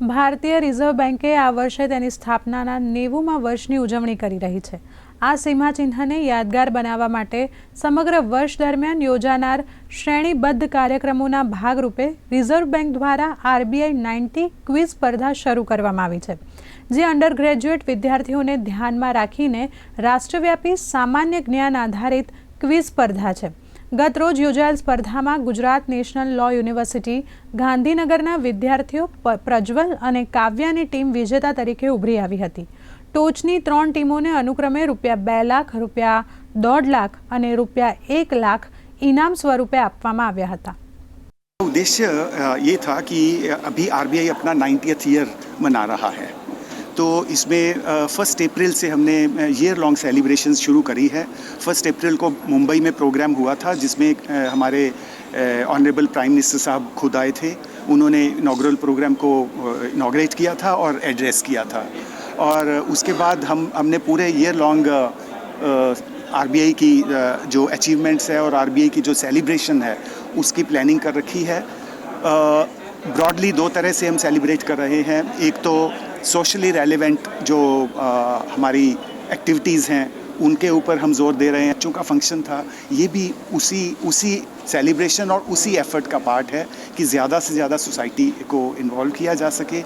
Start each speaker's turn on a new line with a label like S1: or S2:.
S1: ભારતીય રિઝર્વ બેન્કે આ વર્ષે તેની સ્થાપનાના નેવુંમાં વર્ષની ઉજવણી કરી રહી છે. આ સીમાચિહ્નને યાદગાર બનાવવા માટે સમગ્ર વર્ષ દરમિયાન યોજાનાર શ્રેણીબદ્ધ કાર્યક્રમોના ભાગરૂપે રિઝર્વ બેન્ક દ્વારા આરબીઆઈ નાઇન્ટી ક્વિઝ સ્પર્ધા શરૂ કરવામાં આવી છે, જે અંડર ગ્રેજ્યુએટ વિદ્યાર્થીઓને ધ્યાનમાં રાખીને રાષ્ટ્રવ્યાપી સામાન્ય જ્ઞાન આધારિત ક્વિઝ સ્પર્ધા છે. ગત રોજ યોજાયેલ સ્પર્ધામાં ગુજરાત નેશનલ લો યુનિવર્સિટી ગાંધીનગરના વિદ્યાર્થીઓ પ- પ્રજ્વલ અને કાવ્યાની ટીમ વિજેતા તરીકે ઉભરી આવી હતી ટોચની ત્રણ ટીમોને અનુક્રમે રૂપિયા બે લાખ રૂપિયા દોઢ લાખ અને રૂપિયા એક લાખ ઇનામ સ્વરૂપે આપવામાં આવ્યા હતા
S2: उद्देश्य अ, ये था कि अभी आरबीआई अपना नाइन्टियथ ईयर मना रहा है तो इसमें फ़र्स्ट अप्रैल से हमने ईयर लॉन्ग सेलिब्रेशन शुरू करी है। फ़र्स्ट अप्रैल को मुंबई में प्रोग्राम हुआ था, जिसमें हमारे ऑनरेबल प्राइम मिनिस्टर साहब खुद आए थे। उन्होंने इनाग्रल प्रोग्राम को इनाग्रेट किया था और एड्रेस किया था। और उसके बाद हम, हमने पूरे ईयर लॉन्ग आरबीआई की जो अचीवमेंट्स है और आरबीआई की जो सेलिब्रेशन है, उसकी प्लानिंग कर रखी है। ब्रॉडली दो तरह से हम सेलिब्रेट कर रहे हैं। एक तो सोशली रेलिवेंट जो आ, हमारी एक्टिविटीज़ हैं उनके ऊपर हम ज़ोर दे रहे हैं। बच्चों का फ़ंक्शन था ये भी उसी उसी सेलिब्रेशन और उसी एफर्ट का पार्ट है कि ज़्यादा से ज़्यादा सोसाइटी को इन्वॉल्व किया जा सके।